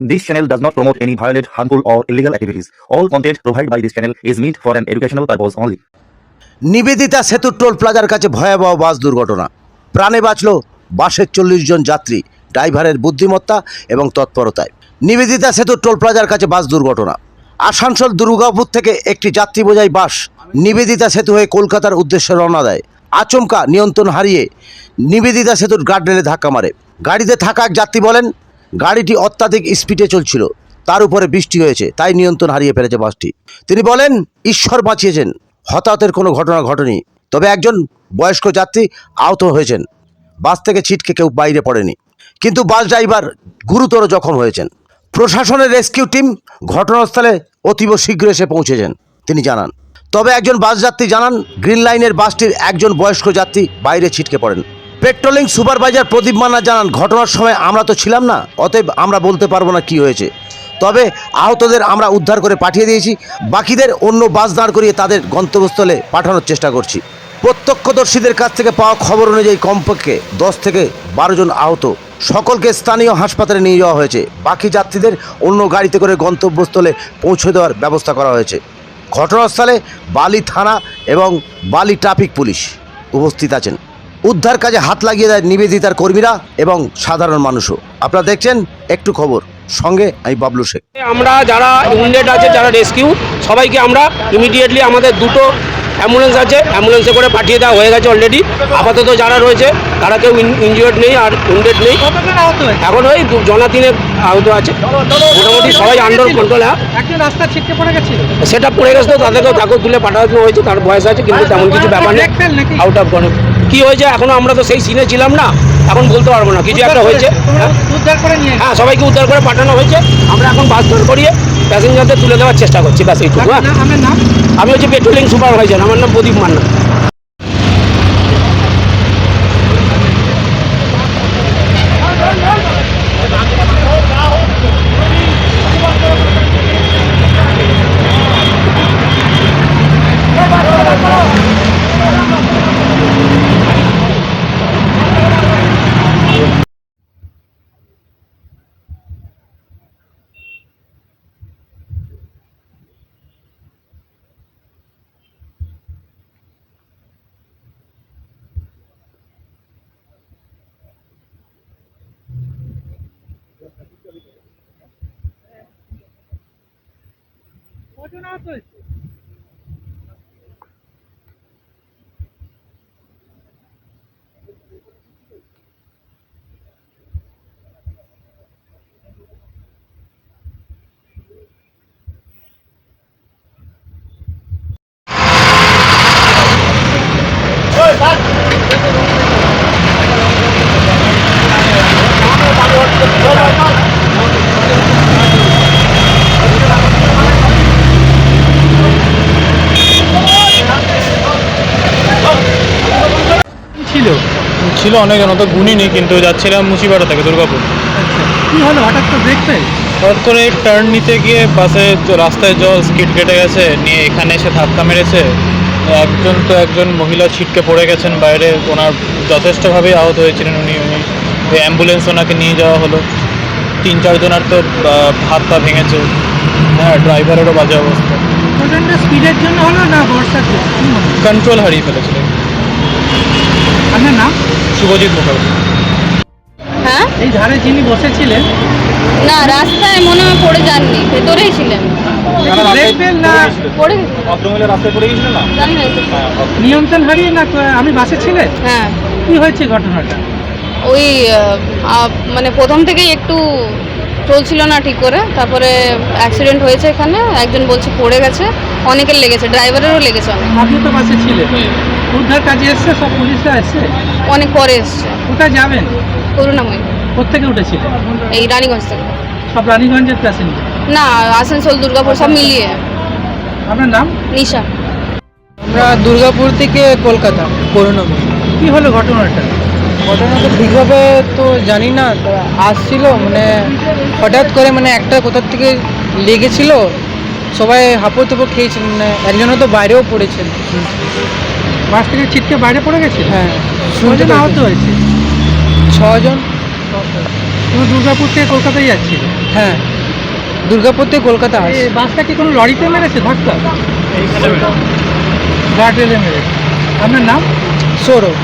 This channel does not promote any violent, harmful, or illegal activities. All content provided by this channel is meant for an educational purpose only. Nivedita সেতু toll প্লাজার কাছে ভয়াবহ বাস দুর্ঘটনা। প্রাণে বাঁচল বাসের চল্লিশ জন যাত্রী ড্রাইভারের বুদ্ধিমত্তা এবং তৎপরতায়। নিবেদিতা সেতু টোল প্লাজার কাছে বাস দুর্ঘটনা। আসানসোল দুর্গাপুর থেকে একটি যাত্রী বোঝাই বাস নিবেদিতা সেতু হয়ে কলকাতার উদ্দেশ্যে রওনা দেয়। আচমকা নিয়ন্ত্রণ হারিয়ে নিবেদিতা সেতুর গার্ডরেলে ধাক্কা মারে। গাড়িতে থাকা এক যাত্রী বলেন গাড়িটি অত্যাধিক স্পিডে চলছিল। তার উপরে বৃষ্টি হয়েছে, তাই নিয়ন্ত্রণ হারিয়ে ফেলেছে বাসটি। তিনি বলেন, ঈশ্বর বাঁচিয়েছেন। হতাহতের কোনো ঘটনা ঘটেনি। তবে একজন বয়স্ক যাত্রী আহত হয়েছেন। বাস থেকে ছিটকে কেউ বাইরে পড়েনি। কিন্তু বাস ড্রাইভার গুরুতর জখম হয়েছেন। প্রশাসনের রেস্কিউ টিম ঘটনাস্থলে অতীব শীঘ্র এসে পৌঁছেছেন, তিনি জানান। তবে একজন বাস যাত্রী জানান, গ্রিন লাইনের বাসটির একজন বয়স্ক যাত্রী বাইরে ছিটকে পড়েন। পেট্রোলিং সুপারভাইজার প্রদীপ মান্না জানান, ঘটনার সময় আমরা তো ছিলাম না, অতএব আমরা বলতে পারব না কি হয়েছে। তবে আহতদের আমরা উদ্ধার করে পাঠিয়ে দিয়েছি, বাকিদের অন্য বাস দাঁড় করিয়ে তাদের গন্তব্যস্থলে পাঠানোর চেষ্টা করছি। প্রত্যক্ষদর্শীদের কাছ থেকে পাওয়া খবর অনুযায়ী কমপক্ষে দশ থেকে বারো জন আহত। সকলকে স্থানীয় হাসপাতালে নিয়ে যাওয়া হয়েছে। বাকি যাত্রীদের অন্য গাড়িতে করে গন্তব্যস্থলে পৌঁছে দেওয়ার ব্যবস্থা করা হয়েছে। ঘটনাস্থলে বালি থানা এবং বালি ট্রাফিক পুলিশ উপস্থিত আছেন। উদ্ধার কাজে হাত লাগিয়ে দেয় নিবেদিতার কর্মীরা এবং সাধারণ মানুষও। আপনারা দেখছেন একটু খবর। সঙ্গে আমি বাবলু শেখ। আমরা যারা উন্ডেড আছে যারা রেস্কিউ সবাইকে আমরা ইমিডিয়েটলি আমাদের দুটো অ্যাম্বুলেন্স আছে অ্যাম্বুলেন্সে করে পাঠিয়ে দেওয়া হয়ে গেছে অলরেডি আপাতত যারা রয়েছে তারা কেউ ইনজিওর্ড নেই আর উন্ডেড নেই। এখন ওই জনা তিনে আহত আছে। মোটামুটি সবাই আন্ডার কন্ট্রোল হ্যাঁ। রাস্তা ছিটকে পড়ে গেছিল সেটা পড়ে গেছে তো তাদেরকেও কাগজ তুলে পাঠানো হয়েছে তার বয়স আছে কিন্তু তেমন কিছু ব্যাপার নেই? আউট অফ কি হয়েছে? এখনও আমরা তো সেই সিনে ছিলাম না। এখন বলতে পারব না। কিছু একটা হয়েছে। হ্যাঁ উদ্ধার করে নিয়ে হ্যাঁ সবাইকে উদ্ধার করে পাঠানো হয়েছে। আমরা এখন বাস ধর করিয়ে প্যাসেঞ্জারদের তুলে দেওয়ার চেষ্টা করছি। ব্যাস এইটুকু হ্যাঁ? আমি হচ্ছে পেট্রোলিং সুপারভাইজার আমার নাম প্রদীপ মান্না। কজন আহত ছিল অনেকজন অত গুণিনি কিন্তু যাচ্ছিলাম মুচিপাড়া থেকে দুর্গাপুর। আচ্ছা কি হলো? হঠাৎ তো ব্রেক হঠাৎ করে টার্ন নিতে গিয়ে পাশে রাস্তায় জল স্কিড কেটে গেছে নিয়ে এখানে এসে ধাক্কা মেরেছে। একজন তো একজন মহিলা ছিটকে পড়ে গেছেন বাইরে ওনার যথেষ্টভাবেই আহত হয়েছিলেন উনি উনি অ্যাম্বুলেন্স ওনাকে নিয়ে যাওয়া হলো। তিন চারজনের তো হাত পা ভেঙেছে। হ্যাঁ ড্রাইভারেরও বাজে অবস্থা। স্পিডের জন্য হলো না বর্ষার? কন্ট্রোল হারিয়ে ফেলেছিলেন। আপনার নাম? শুভজিৎ মুখার্জি। হ্যাঁ? এই ধারে যিনি বসেছিলেন না রাস্তায় মনে হয় পড়ে যাননি ভেতরেই ছিলেন। না পড়ে ভদ্রমহিলা রাস্তায় পড়ে গেছিলেন না? জানি না তো। নিয়ন্ত্রণ হারিয়ে না আমি বাসে ছিলেন? হ্যাঁ। কি হয়েছে ঘটনাটা? ওই আহ, আহ, মানে প্রথম থেকেই একটু চলছিল না ঠিক করে তারপরে অ্যাক্সিডেন্ট হয়েছে এখানে একজন বলছে পড়ে গেছে অনেকের লেগেছে ড্রাইভারেরও লেগেছে অনেক। আপনি তো বাসে ছিলেন। উদ্ধার কাজে এসছে সব পুলিশরা এসছে? অনেক পরে এসছে। কোথায় যাবেন? করুণাময়ী। কোথেকে উঠেছিলেন এই রানীগঞ্জ থেকে। সব রানীগঞ্জের প্যাসেঞ্জার না আসানসোল দুর্গাপুর সব মিলিয়ে। আপনার নাম? নিশা। আমরা দুর্গাপুর থেকে কলকাতা করুণাময়ী। কি হলো ঘটনাটা? ঘটনা তো ঠিকভাবে তো জানি না আসছিল মানে হঠাৎ করে মানে একটা কোথার থেকে লেগেছিল সবাই হাঁপো তেপো খেয়েছেন মানে একজনও তো বাইরেও পড়েছেন বাস থেকে ছিটকে বাইরে পড়ে গেছে হ্যাঁ। কজন আহত। হয়েছে। ছজন তুমি দুর্গাপুর থেকে কলকাতায় যাচ্ছিল? হ্যাঁ। দুর্গাপুর থেকে কলকাতা আছে বাসটা কি কোনো লরিতে মেরেছে? ধাক্কা? এইখানে গার্ড রেলে মেরেছে। আপনার নাম? সৌরভ।